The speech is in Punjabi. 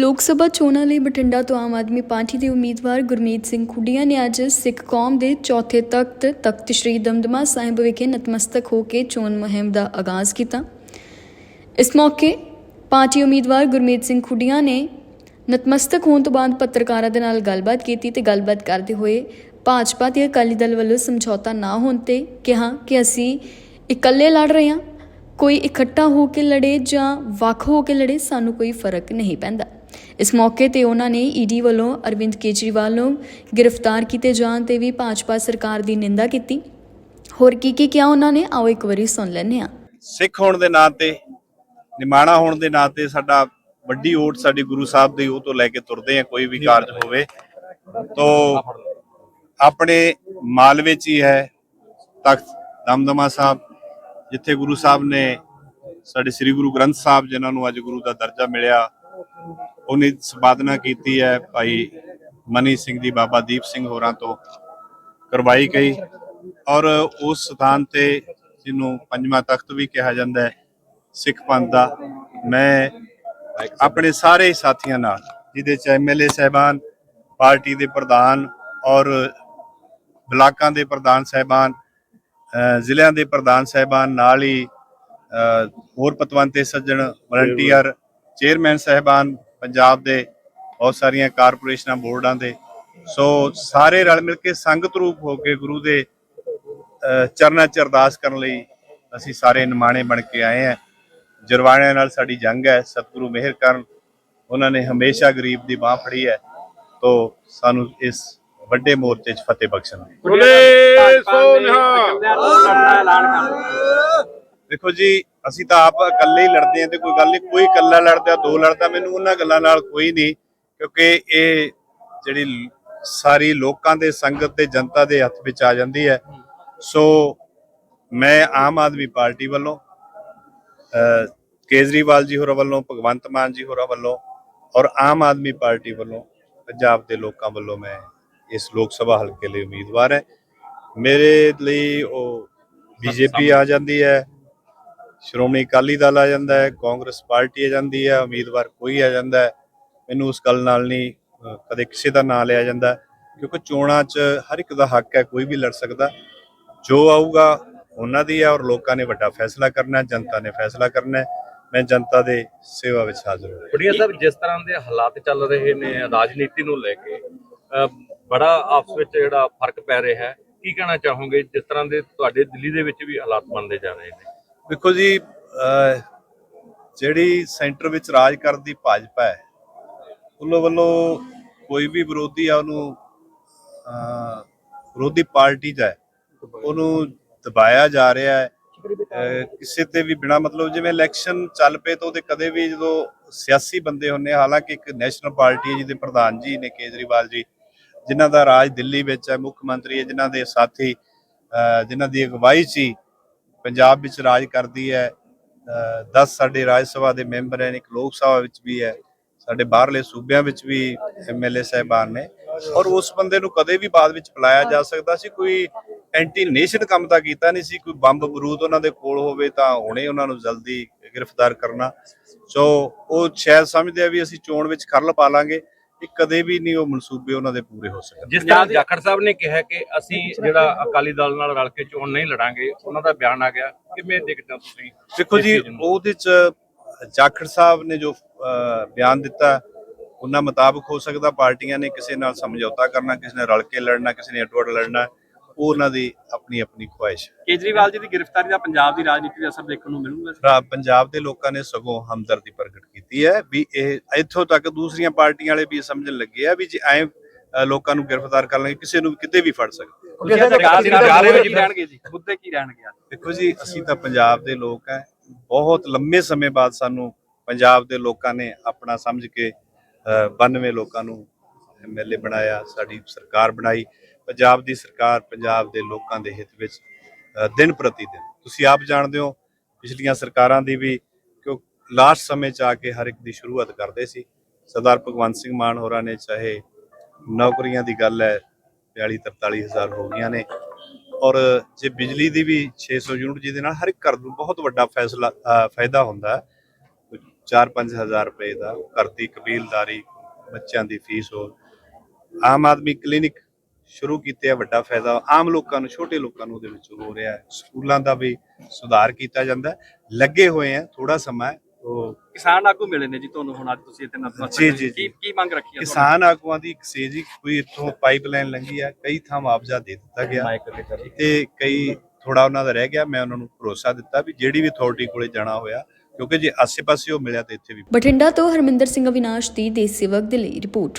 ਲੋਕ ਸਭਾ ਚੋਣਾਂ ਲਈ ਬਠਿੰਡਾ ਤੋਂ ਆਮ ਆਦਮੀ ਪਾਰਟੀ ਦੇ ਉਮੀਦਵਾਰ ਗੁਰਮੀਤ ਸਿੰਘ ਖੁੱਡੀਆਂ ਨੇ ਅੱਜ ਸਿੱਖ ਕੌਮ ਦੇ ਚੌਥੇ ਤਖਤ ਤਖਤ ਸ੍ਰੀ ਦਮਦਮਾ ਸਾਹਿਬ ਵਿਖੇ ਨਤਮਸਤਕ ਹੋ ਕੇ ਚੋਣ ਮੁਹਿੰਮ ਦਾ ਆਗਾਜ਼ ਕੀਤਾ। ਇਸ ਮੌਕੇ ਪਾਰਟੀ ਉਮੀਦਵਾਰ ਗੁਰਮੀਤ ਸਿੰਘ ਖੁੱਡੀਆਂ ਨੇ ਨਤਮਸਤਕ ਹੋਣ ਤੋਂ ਬਾਅਦ ਪੱਤਰਕਾਰਾਂ ਦੇ ਨਾਲ ਗੱਲਬਾਤ ਕੀਤੀ ਤੇ ਗੱਲਬਾਤ ਕਰਦੇ ਹੋਏ ਭਾਜਪਾ ਤੇ ਅਕਾਲੀ ਦਲ ਵੱਲੋਂ ਸਮਝੌਤਾ ਨਾ ਹੋਣ ਤੇ ਕਿਹਾ ਕਿ ਅਸੀਂ ਇਕੱਲੇ ਲੜ ਰਹੇ ਹਾਂ, ਕੋਈ ਇਕੱਠਾ ਹੋ ਕੇ ਲੜੇ ਜਾਂ ਵੱਖ ਹੋ ਕੇ ਲੜੇ ਸਾਨੂੰ ਕੋਈ ਫ਼ਰਕ ਨਹੀਂ ਪੈਂਦਾ। ਇਸ ਮੌਕੇ ਤੇ ਉਹਨਾਂ ਨੇ ਈਡੀ ਵੱਲੋਂ ਅਰਵਿੰਦ ਕੇਜਰੀਵਾਲ ਨੂੰ ਗ੍ਰਿਫਤਾਰ ਕੀਤੇ ਜਾਣ ਤੇ ਵੀ ਭਾਜਪਾ ਸਰਕਾਰ ਦੀ ਨਿੰਦਾ ਕੀਤੀ। ਹੋਰ ਕੀ ਕੀ ਕਿਹਾ ਉਹਨਾਂ ਨੇ? ਆਓ ਇੱਕ ਵਾਰੀ ਸੁਣ ਲੈਂਦੇ ਹਾਂ। ਸਿੱਖ ਹੋਣ ਦੇ ਨਾਂ ਤੇ, ਨਿਮਾਣਾ ਹੋਣ ਦੇ ਨਾਂ ਤੇ ਸਾਡਾ ਵੱਡੀ ਓਟ ਸਾਡੀ ਗੁਰੂ ਸਾਹਿਬ ਦੀ, ਉਹ ਤੋਂ ਲੈ ਕੇ ਤੁਰਦੇ ਆ ਕੋਈ ਵੀ ਕਾਰਜ ਹੋਵੇ। ਤੋਂ ਆਪਣੇ ਮਾਲ ਵਿੱਚ ਹੀ ਹੈ, ਤਖਤ ਦਮਦਮਾ ਸਾਹਿਬ, ਜਿੱਥੇ ਗੁਰੂ ਸਾਹਿਬ ਨੇ ਸਾਡੇ ਸ੍ਰੀ ਗੁਰੂ ਗ੍ਰੰਥ ਸਾਹਿਬ ਜਿਨ੍ਹਾਂ ਨੂੰ ਅੱਜ ਗੁਰੂ ਦਾ ਦਰਜਾ ਮਿਲਿਆ ਉਹਨੇ ਸੰਪਾਦਨਾ ਕੀਤੀ ਹੈ ਭਾਈ ਮਨੀ ਸਿੰਘ ਦੀ ਬਾਬਾ ਦੀਪ ਸਿੰਘ ਹੋਰਾਂ ਤੋਂ ਕਰਵਾਈ ਗਈ ਔਰ ਉਸ ਸਥਾਨ ਤੇ ਜਿਹਨੂੰ ਪੰਜਵਾਂ ਤਖਤ ਵੀ ਕਿਹਾ ਜਾਂਦਾ ਹੈ ਸਿੱਖ ਪੰਥ ਦਾ ਮੈਂ ਆਪਣੇ ਸਾਰੇ ਸਾਥੀਆਂ ਨਾਲ ਜਿਹਦੇ ਚ ਐਮਐਲਏ ਸਹਿਬਾਨ ਪਾਰਟੀ ਦੇ ਪ੍ਰਧਾਨ ਔਰ ਬਲਾਕਾਂ ਦੇ ਪ੍ਰਧਾਨ ਸਹਿਬਾਨ ਜ਼ਿਲ੍ਹਿਆਂ ਦੇ ਪ੍ਰਧਾਨ ਸਹਿਬਾਨ ਨਾਲ ਹੀ ਹੋਰ ਪਤਵੰਤੇ ਸੱਜਣ ਵਲੰਟੀਅਰ ਚੇਅਰਮੈਨ ਸਹਿਬਾਨ ਪੰਜਾਬ ਦੇ ਬਹੁਤ ਸਾਰੀਆਂ ਕਾਰਪੋਰੇਸ਼ਨਾਂ ਬੋਰਡਾਂ ਦੇ। ਸੋ ਸਾਰੇ ਰਲ ਮਿਲ ਕੇ ਸੰਗਤ ਰੂਪ ਹੋ ਕੇ ਗੁਰੂ ਦੇ ਚਰਨਾਂ 'ਚ ਅਰਦਾਸ ਕਰਨ ਲਈ ਅਸੀਂ ਸਾਰੇ ਨਿਮਾਣੇ ਬਣ ਕੇ ਆਏ ਹਾਂ। ਜਰਵਾਣਿਆਂ ਨਾਲ ਸਾਡੀ ਜੰਗ ਹੈ ਸਤਿਗੁਰੂ ਮਿਹਰ ਕਰਨ। ਉਹਨਾਂ ਨੇ ਹਮੇਸ਼ਾ ਗਰੀਬ ਦੀ ਬਾਹ ਫੜੀ ਹੈ। ਤੋਂ ਸਾਨੂੰ ਇਸ ਵੱਡੇ ਮੋਰਚੇ 'ਚ ਫਤਿਹ ਬਖਸ਼ਣ ਬੋਲੇ ਸੋ ਨਿਹਾਲ। ਦੇਖੋ ਜੀ ਅਸੀਂ ਤਾਂ ਆਪ ਇਕੱਲੇ ਹੀ ਲੜਦੇ ਹਾਂ ਤੇ ਕੋਈ ਗੱਲ ਨਹੀਂ ਕੋਈ ਇਕੱਲਾ ਲੜਦਾ ਦੋ ਲੜਦਾ ਮੈਨੂੰ ਉਹਨਾਂ ਗੱਲਾਂ ਨਾਲ ਕੋਈ ਨਹੀਂ ਕਿਉਂਕਿ ਇਹ ਜਿਹੜੀ ਸਾਰੀ ਲੋਕਾਂ ਦੇ ਸੰਗਤ ਤੇ ਜਨਤਾ ਦੇ ਹੱਥ ਵਿੱਚ ਆ ਜਾਂਦੀ ਹੈ। ਸੋ ਮੈਂ ਆਮ ਆਦਮੀ ਪਾਰਟੀ ਵੱਲੋਂ ਕੇਜਰੀਵਾਲ ਜੀ ਹੋਰਾਂ ਵੱਲੋਂ ਭਗਵੰਤ ਮਾਨ ਜੀ ਹੋਰਾਂ ਵੱਲੋਂ ਔਰ ਆਮ ਆਦਮੀ ਪਾਰਟੀ ਵੱਲੋਂ ਪੰਜਾਬ ਦੇ ਲੋਕਾਂ ਵੱਲੋਂ ਮੈਂ ਇਸ ਲੋਕ ਸਭਾ ਹਲਕੇ ਲਈ ਉਮੀਦਵਾਰ ਹੈ। ਮੇਰੇ ਲਈ ਉਹ ਬੀਜੇਪੀ ਆ ਜਾਂਦੀ ਹੈ ਸ਼੍ਰੋਮਣੀ ਅਕਾਲੀ ਦਲ ਆ ਜਾਂਦਾ ਹੈ, ਕਾਂਗਰਸ ਪਾਰਟੀ ਆ ਜਾਂਦੀ ਹੈ, ਉਮੀਦਵਾਰ ਕੋਈ ਆ ਜਾਂਦਾ ਹੈ, ਮੈਨੂੰ ਉਸ ਗੱਲ ਨਾਲ ਨਹੀਂ ਕਦੇ ਕਿਸੇ ਦਾ ਨਾਂ ਲਿਆ ਜਾਂਦਾ ਕਿਉਂਕਿ ਚੋਣਾਂ 'ਚ ਹਰ ਇੱਕ ਦਾ ਹੱਕ ਹੈ, ਕੋਈ ਵੀ ਲੜ ਸਕਦਾ। ਜੋ ਆਊਗਾ ਉਹਨਾਂ ਦੀ ਹੈ ਔਰ ਲੋਕਾਂ ਨੇ ਵੱਡਾ ਫੈਸਲਾ ਕਰਨਾ ਜਨਤਾ ਨੇ ਫੈਸਲਾ ਕਰਨਾ ਮੈਂ ਜਨਤਾ ਦੇ ਸੇਵਾ ਵਿੱਚ ਹਾਜ਼ਰ ਹਾਂ। ਬੜੀਆ ਸਾਹਿਬ, ਜਿਸ ਤਰ੍ਹਾਂ ਦੇ ਹਾਲਾਤ ਚੱਲ ਰਹੇ ਨੇ ਰਾਜਨੀਤੀ ਨੂੰ ਲੈ ਕੇ ਬੜਾ ਆਪਸ ਵਿੱਚ ਜਿਹੜਾ ਫ਼ਰਕ ਪੈ ਰਿਹਾ ਹੈ। ਕੀ ਕਹਿਣਾ ਚਾਹੋਗੇ? ਜਿਸ ਤਰ੍ਹਾਂ ਦੇ ਤੁਹਾਡੇ ਦਿੱਲੀ ਦੇ ਵਿੱਚ ਵੀ ਹਾਲਾਤ ਬਣਦੇ ਜਾ ਰਹੇ ਨੇ। ਦੇਖੋ ਜੀ ਜਿਹੜੀ ਸੈਂਟਰ ਵਿੱਚ ਰਾਜ ਕਰਦੀ ਭਾਜਪਾ ਹੈ ਉਹਨਾਂ ਵੱਲੋਂ ਕੋਈ ਵੀ ਵਿਰੋਧੀ ਆ ਉਹਨੂੰ ਵਿਰੋਧੀ ਪਾਰਟੀ ਦਾ ਉਹਨੂੰ ਦਬਾਇਆ ਜਾ ਰਿਹਾ ਹੈ। ਕਿਸੇ ਤੇ ਵੀ ਬਿਨਾ ਮਤਲਬ ਜਿਵੇਂ ਇਲੈਕਸ਼ਨ ਚੱਲ ਪਏ ਤਾਂ ਉਹਦੇ ਕਦੇ ਵੀ ਜਦੋਂ ਸਿਆਸੀ ਬੰਦੇ ਹੁੰਨੇ ਹਾਲਾਂਕਿ ਇੱਕ ਨੈਸ਼ਨਲ ਪਾਰਟੀ ਹੈ ਜਿਹਦੇ ਪ੍ਰਧਾਨ ਜੀ ਨੇ ਕੇਜਰੀਵਾਲ ਜੀ ਜਿਨ੍ਹਾਂ ਦਾ ਰਾਜ ਦਿੱਲੀ ਵਿੱਚ ਹੈ ਮੁੱਖ ਮੰਤਰੀ ਹੈ ਜਿਨ੍ਹਾਂ ਦੇ ਸਾਥੀ ਅਹ, ਜਿਨ੍ਹਾਂ ਦੀ ਅਗਵਾਈ ਸੀ ਪੰਜਾਬ ਵਿੱਚ ਰਾਜ ਕਰਦੀ ਹੈ 10 ਸਾਡੇ ਰਾਜ ਸਭਾ ਦੇ ਮੈਂਬਰ ਹਨ, ਇੱਕ ਲੋਕ ਸਭਾ ਵਿੱਚ ਵੀ ਹੈ, ਸਾਡੇ ਬਾਹਰਲੇ ਸੂਬਿਆਂ ਵਿੱਚ ਵੀ ਐਮਐਲਏ ਸਹਿਬਾਨ ਨੇ। ਔਰ ਉਸ ਬੰਦੇ ਨੂੰ ਕਦੇ ਵੀ ਬਾਅਦ ਵਿੱਚ ਬੁਲਾਇਆ ਜਾ ਸਕਦਾ ਸੀ, ਕੋਈ ਐਂਟੀ ਨੇਸ਼ਨ ਕੰਮ ਤਾਂ ਕੀਤਾ ਨਹੀਂ ਸੀ, ਕੋਈ ਬੰਬ ਬਰੂਦ ਉਹਨਾਂ ਦੇ ਕੋਲ ਹੋਵੇ ਤਾਂ ਹੁਣੇ ਉਹਨਾਂ ਨੂੰ ਜਲਦੀ ਗ੍ਰਿਫਤਾਰ ਕਰਨਾ। ਸੋ ਉਹ ਸ਼ਾਇਦ ਸਮਝਦੇ ਆ ਵੀ ਅਸੀਂ ਚੋਣ ਵਿੱਚ ਖਰਲ ਪਾ ਲਾਂਗੇ। ਇਹ ਕਦੇ ਵੀ ਨਹੀਂ ਉਹ ਮਨਸੂਬੇ ਉਹਨਾਂ ਦੇ ਪੂਰੇ ਹੋ ਸਕਦੇ ਜਿਸ ਤਰ੍ਹਾਂ ਜਾਖੜ ਸਾਹਿਬ ਨੇ ਕਿਹਾ ਕਿ ਅਸੀਂ ਜਿਹੜਾ ਅਕਾਲੀ ਦਲ ਨਾਲ ਰਲ ਕੇ ਚੋਣ ਨਹੀਂ ਲੜਾਂਗੇ ਉਹਨਾਂ ਦਾ ਬਿਆਨ ਆ ਗਿਆ। ਕਿਵੇਂ ਦੇਖਦੇ ਹੋ ਤੁਸੀਂ ਦੇਖੋ ਜੀ? ਉਹਦੇ ਚ ਜਾਖੜ ਸਾਹਿਬ ਨੇ ਜੋ ਬਿਆਨ ਦਿੱਤਾ ਉਹਨਾਂ ਮੁਤਾਬਕ ਹੋ ਸਕਦਾ ਪਾਰਟੀਆਂ ਨੇ ਕਿਸੇ ਨਾਲ ਸਮਝੌਤਾ ਕਰਨਾ ਕਿਸੇ ਨੇ ਰਲ ਕੇ ਲੜਨਾ ਕਿਸੇ ਨੇ ਅਟਵੜ ਲੜਨਾ। ਉਹ ਉਹਨਾਂ ਦੀ ਆਪਣੀ ਆਪਣੀ ਖੁਆਇਸ਼ ਹੈ। ਕੇਜਰੀਵਾਲ ਜੀ ਦੀ ਗ੍ਰਿਫਤਾਰੀ ਦਾ ਪੰਜਾਬ ਦੀ ਰਾਜਨੀਤੀ ਦਾ ਅਸਰ ਦੇਖਣ ਨੂੰ ਮਿਲੂਗਾ ਰਾ- ਪੰਜਾਬ ਦੇ ਲੋਕਾਂ ਨੇ ਸਗੋਂ ਹਮਦਰਦੀ ਪ੍ਰਗਟ ਕੀਤੀ ਹੈ ਵੀ ਇਹ ਇੱਥੋਂ ਤੱਕ ਦੂਸਰੀਆਂ ਪਾਰਟੀਆਂ ਵਾਲੇ ਵੀ ਸਮਝਣ ਲੱਗੇ ਆ ਵੀ ਜੇ ਐ ਲੋਕਾਂ ਨੂੰ ਗ੍ਰਿਫਤਾਰ ਕਰ ਲਾਂਗੇ ਕਿਸੇ ਨੂੰ ਵੀ ਕਿਤੇ ਵੀ ਫੜ ਸਕਦੇ। ਤੁਸੀਂ ਸਰਕਾਰ ਦੀ ਜਾ ਰਹੇ ਹੋ ਜੀ। ਰਹਿਣਗੇ ਜੀ? ਮੁੱਦੇ ਕੀ ਰਹਿਣਗੇ ਅੱਜ? ਦੇਖੋ ਜੀ ਅਸੀਂ ਤਾਂ ਪੰਜਾਬ ਦੇ ਲੋਕ ਹੈ ਬਹੁਤ ਲੰਮੇ ਸਮੇਂ ਬਾਅਦ ਸਾਨੂੰ ਪੰਜਾਬ ਦੇ ਲੋਕਾਂ ਨੇ ਆਪਣਾ ਸਮਝ ਕੇ ਅਹ, 92 ਲੋਕਾਂ ਨੂੰ ਐਮਐਲਏ ਬਣਾਇਆ ਸਾਡੀ ਸਰਕਾਰ ਬਣਾਈ। ਪੰਜਾਬ ਦੀ ਸਰਕਾਰ ਪੰਜਾਬ ਦੇ ਲੋਕਾਂ ਦੇ ਹਿੱਤ ਵਿੱਚ ਦਿਨ ਪ੍ਰਤੀ ਦਿਨ। ਤੁਸੀਂ ਆਪ ਜਾਣਦੇ ਹੋ, ਪਿਛਲੀਆਂ ਸਰਕਾਰਾਂ ਦੀ ਵੀ ਕਿਉਂ ਲਾਸਟ ਸਮੇਂ ਚ ਆ ਕੇ ਹਰ ਇੱਕ ਦੀ ਸ਼ੁਰੂਆਤ ਕਰਦੇ ਸੀ। ਸਰਦਾਰ ਭਗਵੰਤ ਸਿੰਘ ਮਾਨ ਹੋਰਾਂ ਨੇ, ਚਾਹੇ ਨੌਕਰੀਆਂ ਦੀ ਗੱਲ ਹੈ 42 43 ਹਜ਼ਾਰ ਹੋ ਗਈਆਂ ਨੇ। ਔਰ ਜੇ ਬਿਜਲੀ ਦੀ ਵੀ 600 ਯੂਨਿਟ ਜਿਹਦੇ ਨਾਲ ਹਰ ਇੱਕ ਘਰ ਨੂੰ ਬਹੁਤ ਵੱਡਾ ਫੈਸਲਾ ਫਾਇਦਾ ਹੁੰਦਾ ਹੈ 4-5000 ਰੁਪਏ ਦਾ, ਘਰ ਦੀ ਕਬੀਲਦਾਰੀ ਬੱਚਿਆਂ ਦੀ ਫੀਸ ਹੋ ਆਮ ਆਦਮੀ ਕਲੀਨਿਕ ਸ਼ੁਰੂ ਕੀਤੇ ਆ ਵੱਡਾ ਫਾਇਦਾ ਆਮ ਲੋਕਾਂ ਨੂੰ ਛੋਟੇ ਲੋਕਾਂ ਨੂੰ ਉਹਦੇ ਵਿੱਚ ਹੋ ਰਿਹਾ ਹੈ। ਸਕੂਲਾਂ ਦਾ ਵੀ ਸੁਧਾਰ ਕੀਤਾ ਜਾਂਦਾ ਹੈ। ਲੱਗੇ ਹੋਏ ਆ ਥੋੜਾ ਸਮਾਂ ਉਹ ਕਿਸਾਨ ਆਗੂ ਮਿਲੇ ਨੇ ਜੀ ਤੁਹਾਨੂੰ ਹੁਣ ਅੱਜ ਤੁਸੀਂ ਇੱਥੇ ਨਤਮਸਤਕ ਜੀ, ਜੀ, ਜੀ। ਕੀ ਕੀ ਮੰਗ ਰੱਖੀ ਹੈ ਕਿਸਾਨ ਆਗੂਆਂ ਦੀ ਇੱਕ ਸੇਜੀ ਕੋਈ ਇੱਥੋਂ ਪਾਈਪਲਾਈਨ ਲੰਘੀ ਹੈ ਕਈ ਥਾਂ ਮੁਆਵਜ਼ਾ ਦੇ ਦਿੱਤਾ ਗਿਆ। ਤੇ ਕਈ ਥੋੜਾ ਉਹਨਾਂ ਦਾ ਰਹਿ ਗਿਆ ਮੈਂ ਉਹਨਾਂ ਨੂੰ ਭਰੋਸਾ ਦਿੱਤਾ ਵੀ ਜਿਹੜੀ ਵੀ ਅਥਾਰਟੀ ਕੋਲੇ ਜਾਣਾ ਹੋਇਆ ਕਿਉਂਕਿ ਜੇ ਆਸੇ-ਪਾਸੇ ਉਹ ਮਿਲਿਆ ਤੇ ਇੱਥੇ ਵੀ ਬਠਿੰਡਾ ਤੋਂ ਹਰਮਿੰਦਰ ਸਿੰਘ ਅਵਿਨਾਸ਼ ਦੀ ਦੇਸ਼ ਸੇਵਕ ਦੇ ਲਈ ਰਿਪੋਰਟ।